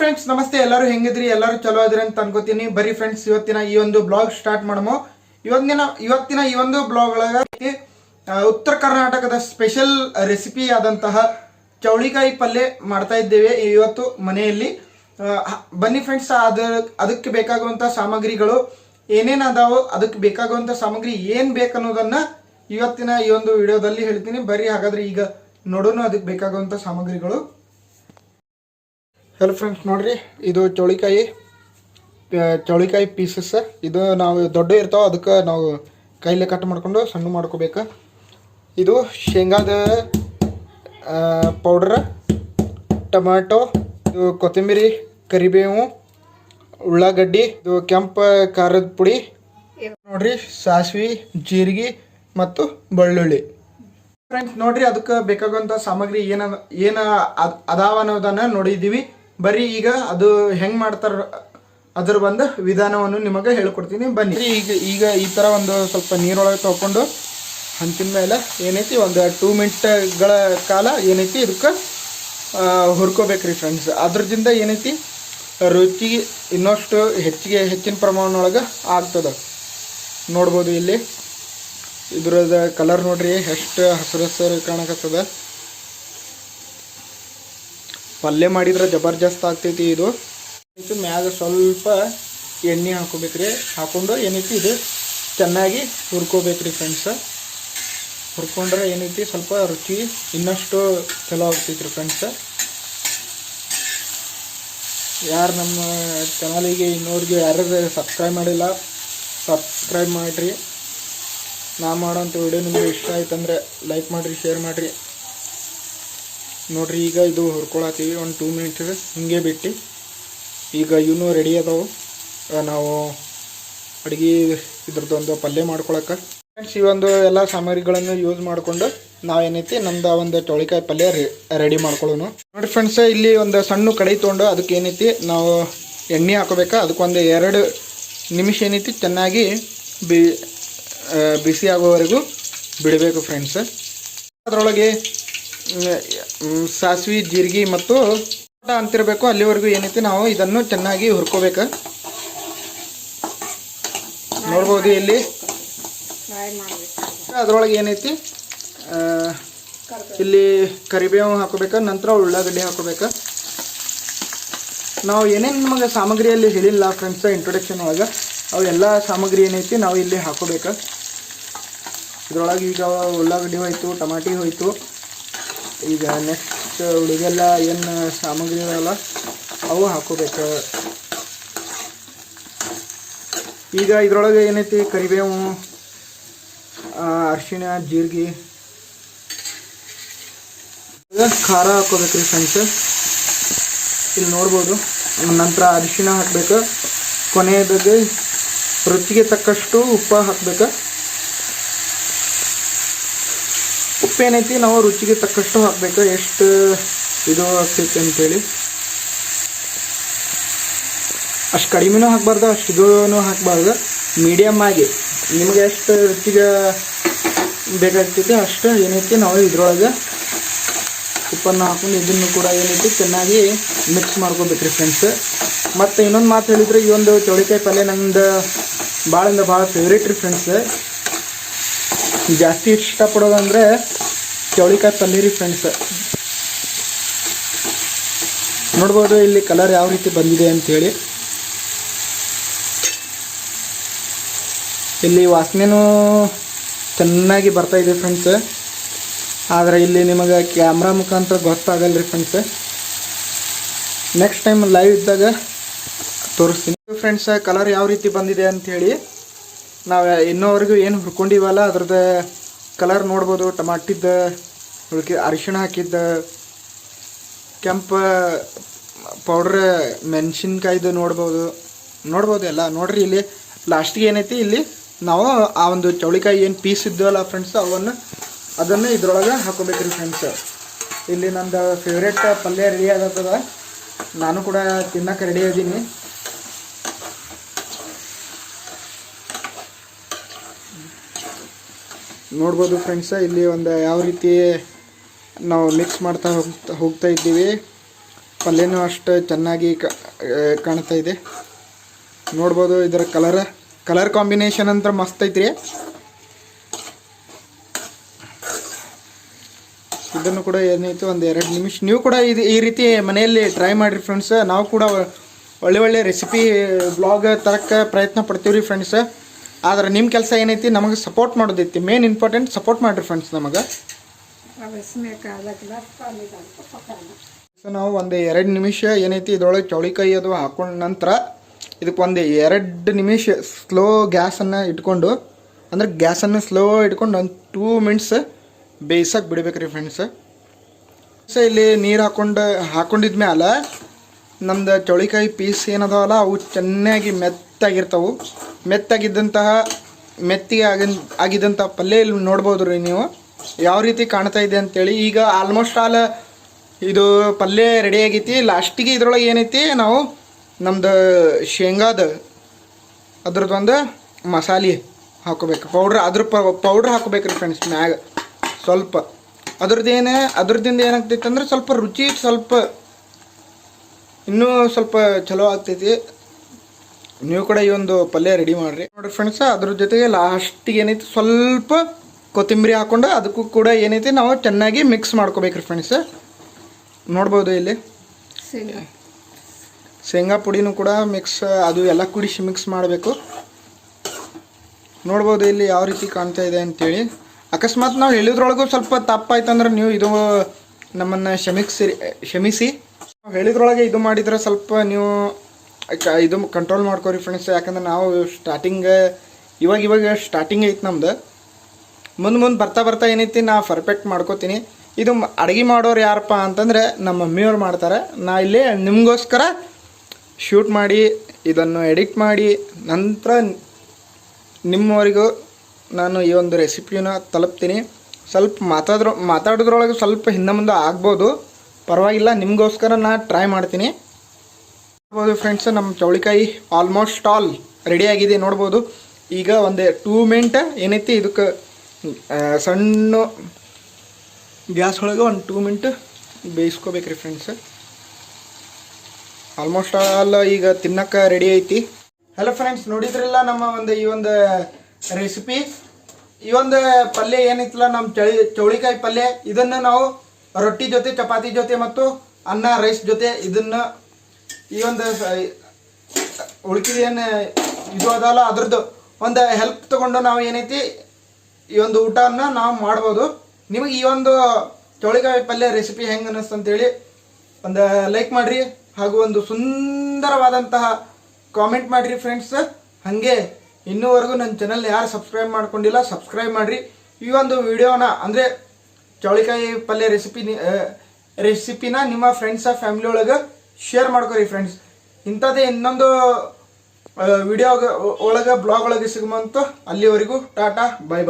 Friends ನಮಸ್ತೆ. ಎಲ್ಲರೂ ಹೆಂಗಿದ್ರಿ? ಎಲ್ಲರೂ ಚಲೋ ಇದ್ರಿ ಅಂತ ಅನ್ಕೋತೀನಿ. ಬರೀ ಫ್ರೆಂಡ್ಸ್ ಇವತ್ತಿನ ಈ ಒಂದು ಬ್ಲಾಗ್ ಸ್ಟಾರ್ಟ್ ಮಾಡಮೋ. ಇವತ್ತಿನ ಇವತ್ತಿನ ಈ ಒಂದು ಬ್ಲಾಗ್ ಒಳಗೆ ಉತ್ತರ ಕರ್ನಾಟಕದ ಸ್ಪೆಷಲ್ ರೆಸಿಪಿ ಆದಂತಹ ಚೌಳಿಕಾಯಿ ಪಲ್ಯ ಮಾಡ್ತಾ ಇದ್ದೇವೆ ಇವತ್ತು ಮನೆಯಲ್ಲಿ. ಬನ್ನಿ ಫ್ರೆಂಡ್ಸ್ ಅದ, ಅದಕ್ಕೆ ಬೇಕಾಗುವಂಥ ಸಾಮಗ್ರಿಗಳು ಏನೇನು ಅದಾವು ಅದಕ್ಕೆ ಬೇಕಾಗುವಂಥ ಸಾಮಗ್ರಿ ಏನು ಬೇಕನ್ನೋದನ್ನ ಇವತ್ತಿನ ಈ ಒಂದು ವಿಡಿಯೋದಲ್ಲಿ ಹೇಳ್ತೀನಿ. ಬರೀ ಹಾಗಾದ್ರೆ ಈಗ ನೋಡೋಣ ಅದಕ್ಕೆ ಬೇಕಾಗುವಂಥ ಸಾಮಗ್ರಿಗಳು. ಹಲೋ ಫ್ರೆಂಡ್ಸ್ ನೋಡ್ರಿ, ಇದು ಚೌಳಿಕಾಯಿ ಚೌಳಿಕಾಯಿ ಪೀಸಸ್ ಇದು ನಾವು ದೊಡ್ಡ ಇರ್ತಾವೆ, ಅದಕ್ಕೆ ನಾವು ಕೈಲೇ ಕಟ್ ಮಾಡ್ಕೊಂಡು ಸಣ್ಣ ಮಾಡ್ಕೋಬೇಕು. ಇದು ಶೇಂಗಾದ ಪೌಡ್ರ್ ಟೊಮ್ಯಾಟೊ ಇದು ಕೊತ್ತಂಬರಿ, ಕರಿಬೇವು, ಉಳ್ಳಾಗಡ್ಡಿ, ಇದು ಕೆಂಪು ಖಾರದ ಪುಡಿ. ನೋಡ್ರಿ, ಸಾಸಿವೆ, ಜೀರಿಗೆ ಮತ್ತು ಬೆಳ್ಳುಳ್ಳಿ. ಫ್ರೆಂಡ್ಸ್ ನೋಡ್ರಿ, ಅದಕ್ಕೆ ಬೇಕಾಗುವಂಥ ಸಾಮಗ್ರಿ ಏನ ಏನ ಅದ್- ಅದಾವ ಅನ್ನೋದನ್ನು ನೋಡಿದ್ದೀವಿ. ಬರೀ ಈಗ ಅದು ಹೆಂಗ್ ಮಾಡ್ತಾರ, ಅದ್ರ ಒಂದು ವಿಧಾನವನ್ನು ನಿಮಗೆ ಹೇಳ್ಕೊಡ್ತೀನಿ. ಬನ್ನಿ. ಈಗ ಈಗ ಈ ಥರ ಒಂದು ಸ್ವಲ್ಪ ನೀರೊಳಗೆ ತಗೊಂಡು ಹಂಚಿನ ಮೇಲೆ ಏನೈತಿ, ಒಂದು ಟೂ ಮಿನಿಟ್ಗಳ ಕಾಲ ಏನೈತಿ ಇದಕ್ಕೆ ಹುರ್ಕೋಬೇಕ್ರಿ ಫ್ರೆಂಡ್ಸ್ ಅದ್ರದಿಂದ ಏನೈತಿ, ರುಚಿ ಇನ್ನಷ್ಟು ಹೆಚ್ಚಿಗೆ, ಹೆಚ್ಚಿನ ಪ್ರಮಾಣದೊಳಗೆ ಆಗ್ತದೆ. ನೋಡ್ಬೋದು ಇಲ್ಲಿ. ಇದ್ರದ ಕಲರ್ ನೋಡ್ರಿ, ಎಷ್ಟು ಹಸಿರು ಹಸಿರು ಕಾಣಕತ್ತದ. ಪಲ್ಯ ಮಾಡಿದ್ರೆ ಜಬರ್ದಸ್ತ್ ಆಗ್ತೈತಿ ಇದು. ಇದು ಮ್ಯಾಗ ಸ್ವಲ್ಪ ಎಣ್ಣೆ ಹಾಕೋಬೇಕ್ರಿ. ಹಾಕೊಂಡು ಏನೈತಿ ಇದು ಚೆನ್ನಾಗಿ ಹುರ್ಕೋಬೇಕ್ರಿ ಫ್ರೆಂಡ್ಸ್ ಹುರ್ಕೊಂಡ್ರೆ ಏನೈತಿ ಸ್ವಲ್ಪ ರುಚಿ ಇನ್ನಷ್ಟು ಚಲೋ ಆಗ್ತೈತ್ರಿ ಫ್ರೆಂಡ್ಸ್ ಯಾರು ನಮ್ಮ ಚಾನಲಿಗೆ ಇನ್ನೋರಿಗೆ ಯಾರು ಸಬ್ಸ್ಕ್ರೈಬ್ ಮಾಡಿಲ್ಲ ಸಬ್ಸ್ಕ್ರೈಬ್ ಮಾಡಿರಿ. ನಾ ಮಾಡೋಂಥ ವಿಡಿಯೋ ನಿಮಗೆ ಇಷ್ಟ ಆಯ್ತಂದ್ರೆ ಲೈಕ್ ಮಾಡಿರಿ ಶೇರ್ ಮಾಡಿರಿ. ನೋಡ್ರಿ, ಈಗ ಇದು ಹುರ್ಕೊಳತ್ತೀವಿ ಒಂದು ಟೂ ಮಿನಿಟ್ಸ್ ಹಿಂಗೆ ಬಿಟ್ಟು. ಈಗ ಇವನು ರೆಡಿ ಅದಾವು. ನಾವು ಅಡುಗೆ ಇದ್ರದ್ದೊಂದು ಪಲ್ಯ ಮಾಡ್ಕೊಳಕ್ಕೆ ಫ್ರೆಂಡ್ಸ್ ಈ ಒಂದು ಎಲ್ಲ ಸಾಮಗ್ರಿಗಳನ್ನು ಯೂಸ್ ಮಾಡಿಕೊಂಡು ನಾವೇನೈತಿ ನಮ್ದು ಒಂದು ಚೌಳಿಕಾಯಿ ಪಲ್ಯ ರೆಡಿ ಮಾಡ್ಕೊಳ್ಳೋನು ನೋಡಿ ಫ್ರೆಂಡ್ಸ್ ಇಲ್ಲಿ ಒಂದು ಸಣ್ಣ ಕಡಾಯಿ ತೊಗೊಂಡು ಅದಕ್ಕೆ ಏನೈತಿ, ನಾವು ಎಣ್ಣೆ ಹಾಕೋಬೇಕಾ? ಅದಕ್ಕೊಂದು ಎರಡು ನಿಮಿಷ ಏನೈತಿ, ಚೆನ್ನಾಗಿ ಬಿ ಬಿಸಿ ಆಗೋವರೆಗೂ ಬಿಡಬೇಕು ಫ್ರೆಂಡ್ಸ್ ಅದರೊಳಗೆ ಸಾಸಿವೆ, ಜೀರಿಗೆ ಮತ್ತು ಅಂತಿರಬೇಕು. ಅಲ್ಲಿವರೆಗೂ ಏನೈತಿ ನಾವು ಇದನ್ನು ಚೆನ್ನಾಗಿ ಹುರ್ಕೋಬೇಕು. ನೋಡ್ಬೋದು ಇಲ್ಲಿ. ಅದರೊಳಗೆ ಏನೈತಿ? ಇಲ್ಲಿ ಕರಿಬೇವು ಹಾಕೋಬೇಕು, ನಂತರ ಉಳ್ಳಾಗಡ್ಡಿ ಹಾಕೋಬೇಕು. ನಾವು ಏನೇನು ನಮಗೆ ಸಾಮಗ್ರಿಯಲ್ಲಿ ಹೇಳಿಲ್ಲ ಫ್ರೆಂಡ್ಸ್ ಇಂಟ್ರೊಡಕ್ಷನ್ ಒಳಗೆ, ಅವು ಎಲ್ಲ ಸಾಮಗ್ರಿ ಏನೈತಿ ನಾವು ಇಲ್ಲಿ ಹಾಕೋಬೇಕು. ಇದ್ರೊಳಗೆ ಈಗ ಉಳ್ಳಾಗಡ್ಡಿ ಹೋಯಿತು, ಟಮಾಟಿ ಹೋಯ್ತು. ಈಗ ನೆಕ್ಸ್ಟ್ ಉಳಿದೆಲ್ಲ ಏನು ಸಾಮಗ್ರಿ ಇದಾವಲ್ಲ ಅವು ಹಾಕೋಬೇಕು. ಈಗ ಇದರೊಳಗೆ ಏನೈತಿ? ಕರಿಬೇವು ಅರಿಶಿಣ, ಜೀರಿಗೆ. ಖಾರ ಹಾಕೋಬೇಕ್ರಿ ಫ್ರೆಂಡ್ಸ್ ಇಲ್ಲಿ ನೋಡ್ಬೋದು. ನಂತರ ಅರಿಶಿಣ ಹಾಕಬೇಕು. ಕೊನೆಯದಾಗಿ ರುಚಿಗೆ ತಕ್ಕಷ್ಟು ಉಪ್ಪು ಹಾಕ್ಬೇಕು. ಉಪ್ಪು ಏನೈತಿ ನಾವು ರುಚಿಗೆ ತಕ್ಕಷ್ಟು ಹಾಕ್ಬೇಕು, ಎಷ್ಟು ಇದು ಆಗ್ತೈತಿ ಅಂತೇಳಿ. ಅಷ್ಟು ಕಡಿಮೆನೂ ಹಾಕ್ಬಾರ್ದು, ಅಷ್ಟು ಇದೂ ಹಾಕಬಾರ್ದು. ಮೀಡಿಯಮ್ ಆಗಿ. ನಿಮಗೆ ಎಷ್ಟು ರುಚಿಗೆ ಬೇಕಾಗ್ತೈತಿ, ಅಷ್ಟು ಏನೈತಿ ನಾವು ಇದ್ರೊಳಗೆ ಉಪ್ಪನ್ನು ಹಾಕೊಂಡು ಇದನ್ನು ಕೂಡ ಏನೈತಿ ಚೆನ್ನಾಗಿ ಮಿಕ್ಸ್ ಮಾಡ್ಕೋಬೇಕ್ರಿ ಫ್ರೆಂಡ್ಸ್ ಮತ್ತು ಇನ್ನೊಂದು ಮಾತು ಹೇಳಿದ್ರೆ, ಈ ಒಂದು ಚೌಳಿಕಾಯಿ ಪಲ್ಯ ನಂದು ಭಾಳ ಅಂದ್ರೆ ಭಾಳ ಫೇವ್ರೇಟ್ ರೀ ಫ್ರೆಂಡ್ಸ್ ಜಾಸ್ತಿ ಇಷ್ಟಪಡೋದಂದ್ರೆ ಚೌಳಿಕಾಯಿ ಪಲ್ಯ ರೀ ಫ್ರೆಂಡ್ಸ್ ನೋಡ್ಬೋದು ಇಲ್ಲಿ ಕಲರ್ ಯಾವ ರೀತಿ ಬಂದಿದೆ ಅಂಥೇಳಿ ಇಲ್ಲಿ ವಾಸನೆನೂ ಚೆನ್ನಾಗಿ ಬರ್ತಾ ಇದೆ ಫ್ರೆಂಡ್ಸ್ ಆದರೆ ಇಲ್ಲಿ ನಿಮಗೆ ಕ್ಯಾಮ್ರಾ ಮುಖಾಂತರ ಗೊತ್ತಾಗಲ್ಲ ರೀ ಫ್ರೆಂಡ್ಸ್ ನೆಕ್ಸ್ಟ್ ಟೈಮ್ ಲೈವ್ ಇದ್ದಾಗ ತೋರಿಸ್ತೀನಿ. ಫ್ರೆಂಡ್ಸ್ ಕಲರ್ ಯಾವ ರೀತಿ ಬಂದಿದೆ ಅಂಥೇಳಿ ನಾವು ಇನ್ನೋವರೆಗೂ ಏನು ಹುರ್ಕೊಂಡಿವಲ್ಲ, ಅದ್ರದ್ದು ಕಲರ್ ನೋಡ್ಬೋದು. ಟಮಾಟಿದ್ದ ಉಳ್ಕೆ ಅರಿಶಿಣ ಹಾಕಿದ್ದ, ಕೆಂಪು ಪೌಡ್ರ್ ಮೆಣಸಿನ್ಕಾಯ್ದು ನೋಡ್ಬೋದು. ನೋಡ್ಬೋದು ಎಲ್ಲ. ನೋಡ್ರಿ ಇಲ್ಲಿ ಲಾಸ್ಟಿಗೆ ಏನೈತಿ, ಇಲ್ಲಿ ನಾವು ಆ ಒಂದು ಚೌಳಿಕಾಯಿ ಏನು ಪೀಸ್ ಇದ್ದವಲ್ಲ ಫ್ರೆಂಡ್ಸ್ ಅವನ್ನು ಅದನ್ನು ಇದ್ರೊಳಗೆ ಹಾಕೋಬೇಕ್ರಿ ಫ್ರೆಂಡ್ಸ್ ಇಲ್ಲಿ ನಂದು ಫೇವ್ರೇಟ್ ಪಲ್ಯ ರೆಡಿ ಆಗತ್ತದ ನಾನು ಕೂಡ ತಿನ್ನಕ್ಕೆ ರೆಡಿ ಇದ್ದೀನಿ ನೋಡ್ಬೋದು ಫ್ರೆಂಡ್ಸ ಇಲ್ಲಿ ಒಂದು ಯಾವ ರೀತಿ ನಾವು ಮಿಕ್ಸ್ ಮಾಡ್ತಾ ಹೋಗ್ತಾ ಹೋಗ್ತಾ ಇದ್ದೀವಿ. ಪಲ್ಯನೂ ಅಷ್ಟು ಚೆನ್ನಾಗಿ ಕಾಣ್ತಾ ಇದೆ. ನೋಡ್ಬೋದು ಇದರ ಕಲರ್ ಕಲರ್ ಕಾಂಬಿನೇಷನ್ ಅಂತ ಮಸ್ತ್ ಐತ್ರಿ. ಇದನ್ನು ಕೂಡ ಏನಾಯಿತು, ಒಂದು ಎರಡು ನಿಮಿಷ, ನೀವು ಕೂಡ ಇದು ಈ ರೀತಿ ಮನೆಯಲ್ಲಿ ಟ್ರೈ ಮಾಡಿರಿ ಫ್ರೆಂಡ್ಸ್ ನಾವು ಕೂಡ ಒಳ್ಳೆ ಒಳ್ಳೆ ರೆಸಿಪಿ ಬ್ಲಾಗ್ ತರಕ್ಕೆ ಪ್ರಯತ್ನ ಪಡ್ತೀವಿ ರೀ ಫ್ರೆಂಡ್ಸ್ ಆದ್ರೆ ನಿಮ್ಮ ಕೆಲಸ ಏನೈತಿ? ನಮಗೆ ಸಪೋರ್ಟ್ ಮಾಡೋದೈತಿ. ಮೇನ್ ಇಂಪಾರ್ಟೆಂಟ್ ಸಪೋರ್ಟ್ ಮಾಡಿರಿ ಫ್ರೆಂಡ್ಸ್ ನಮಗೆ. ಸೊ ನಾವು ಒಂದು ಎರಡು ನಿಮಿಷ ಏನೈತಿ? ಇದ್ರೊಳಗೆ ಚೌಳಿಕಾಯಿ ಅದು ಹಾಕೊಂಡ ನಂತರ ಇದಕ್ಕೆ ಒಂದು ಎರಡು ನಿಮಿಷ ಸ್ಲೋ ಗ್ಯಾಸನ್ನು ಇಟ್ಕೊಂಡು, ಅಂದ್ರೆ ಗ್ಯಾಸನ್ನು ಸ್ಲೋ ಇಟ್ಕೊಂಡು ಒಂದು ಟೂ ಮಿನಿಟ್ಸ್ ಬೇಯಿಸೋಕೆ ಬಿಡಬೇಕ್ರಿ ಫ್ರೆಂಡ್ಸ್ ಸೊ ಇಲ್ಲಿ ನೀರು ಹಾಕೊಂಡು ಹಾಕೊಂಡಿದ್ಮೇಲೆ ನಮ್ದು ಚೌಳಿಕಾಯಿ ಪೀಸ್ ಏನದಾವಲ್ಲ, ಅವು ಚೆನ್ನಾಗಿ ಮೆತ್ತಾಗಿರ್ತಾವೆ. ಮೆತ್ತಾಗಿದ್ದಂತಹ, ಮೆತ್ತಿಗೆ ಆಗಿ ಆಗಿದ್ದಂಥ ಪಲ್ಯ ಇಲ್ಲಿ ನೋಡ್ಬೋದು ರೀ ನೀವು. ಯಾವ ರೀತಿ ಕಾಣ್ತಾ ಇದೆ ಅಂತೇಳಿ, ಈಗ ಆಲ್ಮೋಸ್ಟ್ ಆಲ್ ಇದು ಪಲ್ಯ ರೆಡಿ ಆಗೈತಿ. ಲಾಸ್ಟಿಗೆ ಇದ್ರೊಳಗೆ ಏನೈತಿ, ನಾವು ನಮ್ದು ಶೇಂಗಾದ ಅದ್ರದ್ದೊಂದು ಮಸಾಲೆ ಹಾಕೋಬೇಕು ಪೌಡ್ರ್ ಅದ್ರ ಪೌಡ್ರ್ ಹಾಕೋಬೇಕ್ರಿ ಫ್ರೆಂಡ್ಸ್ ಮ್ಯಾಗ. ಸ್ವಲ್ಪ. ಅದ್ರದ್ದೇನು ಅದ್ರದಿಂದ ಏನಾಗ್ತೈತೆ ಅಂದ್ರೆ ಸ್ವಲ್ಪ ರುಚಿ ಸ್ವಲ್ಪ ಇನ್ನೂ ಸ್ವಲ್ಪ ಚಲೋ ಆಗ್ತೈತಿ. ನೀವು ಕೂಡ ಈ ಒಂದು ಪಲ್ಯ ರೆಡಿ ಮಾಡಿರಿ. ನೋಡಿರಿ ಫ್ರೆಂಡ್ಸ್ ಅದ್ರ ಜೊತೆಗೆ ಲಾಸ್ಟಿಗೆ ಏನೈತಿ ಸ್ವಲ್ಪ ಕೊತ್ತಂಬರಿ ಹಾಕೊಂಡು ಅದಕ್ಕೂ ಕೂಡ ಏನೈತಿ ನಾವು ಚೆನ್ನಾಗಿ ಮಿಕ್ಸ್ ಮಾಡ್ಕೋಬೇಕ್ರಿ ಫ್ರೆಂಡ್ಸ್ ನೋಡ್ಬೋದು ಇಲ್ಲಿ. ಶೇಂಗಾ. ಪುಡಿನೂ ಕೂಡ ಮಿಕ್ಸ್ ಅದು ಎಲ್ಲ ಕುಡಿಸಿ ಮಿಕ್ಸ್ ಮಾಡಬೇಕು. ನೋಡ್ಬೋದು ಇಲ್ಲಿ ಯಾವ ರೀತಿ ಕಾಣ್ತಾ ಇದೆ ಅಂತೇಳಿ. ಅಕಸ್ಮಾತ್ ನಾವು ಹೇಳಿದ್ರೊಳಗೂ ಸ್ವಲ್ಪ ತಪ್ಪಾಯ್ತಂದ್ರೆ ನೀವು ಇದು ನಮ್ಮನ್ನು ಕ್ಷಮಿಸಿ ಕ್ಷಮಿಸಿ. ನಾವು ಹೇಳಿದ್ರೊಳಗೆ ಇದು ಮಾಡಿದ್ರೆ ಸ್ವಲ್ಪ ನೀವು ಇದು ಕಂಟ್ರೋಲ್ ಮಾಡ್ಕೋರಿ ಫ್ರೆಂಡ್ಸ್ ಯಾಕಂದ್ರೆ ನಾವು ಸ್ಟಾರ್ಟಿಂಗ್ ಇವಾಗ ಇವಾಗ ಸ್ಟಾರ್ಟಿಂಗ್ ಐತೆ ನಮ್ದು. ಮುಂದೆ ಮುಂದೆ ಬರ್ತಾ ಬರ್ತಾ ಏನೈತಿ, ನಾ ಪರ್ಫೆಕ್ಟ್ ಮಾಡ್ಕೋತೀನಿ. ಇದು ಅಡುಗೆ ಮಾಡೋರು ಯಾರಪ್ಪ ಅಂತಂದರೆ ನಮ್ಮ ಮಮ್ಮಿಯವ್ರು ಮಾಡ್ತಾರೆ. ನಾ ಇಲ್ಲಿ ನಿಮಗೋಸ್ಕರ ಶೂಟ್ ಮಾಡಿ, ಇದನ್ನು ಎಡಿಟ್ ಮಾಡಿ, ನಂತರ ನಿಮ್ಮವರಿಗೂ ನಾನು ಈ ಒಂದು ರೆಸಿಪಿನ ತಲುಪ್ತೀನಿ. ಸ್ವಲ್ಪ ಮಾತಾಡ್ರ ಮಾತಾಡೋದ್ರೊಳಗೆ ಸ್ವಲ್ಪ ಹಿಂದೆ ಮುಂದೆ ಆಗ್ಬೋದು. ಪರವಾಗಿಲ್ಲ, ನಿಮಗೋಸ್ಕರ ನಾ ಟ್ರೈ ಮಾಡ್ತೀನಿ. ನೋಡ್ಬೋದು ಫ್ರೆಂಡ್ಸ್ ನಮ್ಮ ಚೌಳಿಕಾಯಿ ಆಲ್ಮೋಸ್ಟ್ ಆಲ್ ರೆಡಿ ಆಗಿದೆ, ನೋಡ್ಬೋದು. ಈಗ ಒಂದು ಟೂ ಮಿನಿಟ್ ಏನೈತಿ, ಇದಕ್ಕೆ ಸಣ್ಣ ಗ್ಯಾಸ್ ಒಳಗೆ ಒಂದು ಟೂ ಮಿನಿಟ್ ಬೇಯಿಸ್ಕೋಬೇಕ್ರಿ ಫ್ರೆಂಡ್ಸ್ ಆಲ್ಮೋಸ್ಟ್ ಆಲ್ ಈಗ ತಿನ್ನಕ್ಕೆ ರೆಡಿ ಐತಿ. ಹಲೋ ಫ್ರೆಂಡ್ಸ್ ನೋಡಿದ್ರಲ್ಲ ನಮ್ಮ ಒಂದು ಈ ಒಂದು ರೆಸಿಪಿ ಈ ಒಂದು ಪಲ್ಯ ಏನಿತ್ತಲ್ಲ ನಮ್ಮ ಚಳಿ, ಚೌಳಿಕಾಯಿ ಪಲ್ಯ? ಇದನ್ನು ನಾವು ರೊಟ್ಟಿ ಜೊತೆ, ಚಪಾತಿ ಜೊತೆ ಮತ್ತು ಅನ್ನ ರೈಸ್ ಜೊತೆ ಇದನ್ನ ಈ ಒಂದು ಉಳ್ಕಿದ ಏನು ಇದು ಅದಲ್ಲ, ಅದ್ರದ್ದು ಒಂದು ಹೆಲ್ಪ್ ತಗೊಂಡು ನಾವು ಏನೈತಿ, ಈ ಒಂದು ಊಟನ ನಾವು ಮಾಡ್ಬೋದು. ನಿಮಗೆ ಈ ಒಂದು ಚೌಳಿಕಾಯಿ ಪಲ್ಯ ರೆಸಿಪಿ ಹೆಂಗೆ ಅನ್ನಿಸ್ತು ಅಂತೇಳಿ ಒಂದು ಲೈಕ್ ಮಾಡಿರಿ ಹಾಗೂ ಒಂದು ಸುಂದರವಾದಂತಹ ಕಾಮೆಂಟ್ ಮಾಡಿರಿ ಫ್ರೆಂಡ್ಸ್ ಹಾಗೆ ಇನ್ನೂವರೆಗೂ ನನ್ನ ಚಾನಲ್ ಯಾರು ಸಬ್ಸ್ಕ್ರೈಬ್ ಮಾಡ್ಕೊಂಡಿಲ್ಲ ಸಬ್ಸ್ಕ್ರೈಬ್ ಮಾಡಿರಿ. ಈ ಒಂದು ವಿಡಿಯೋನ ಅಂದರೆ ಚೌಳಿಕಾಯಿ ಪಲ್ಯ ರೆಸಿಪಿ ರೆಸಿಪಿನ ನಿಮ್ಮ ಫ್ರೆಂಡ್ಸ ಫ್ಯಾಮಿಲಿ ಒಳಗೆ ಶೇರ್ ಮಾಡ್ಕೊರಿ ಫ್ರೆಂಡ್ಸ್ ಇಂಥದ್ದೇ ಇನ್ನೊಂದು ವಿಡಿಯೋ ಒಳಗೆ ಬ್ಲಾಗ್ ಒಳಗೆ ಸಿಗುವಂತ ಅಲ್ಲಿವರೆಗೂ. ಟಾಟಾ ಬಾಯ್ ಬೈ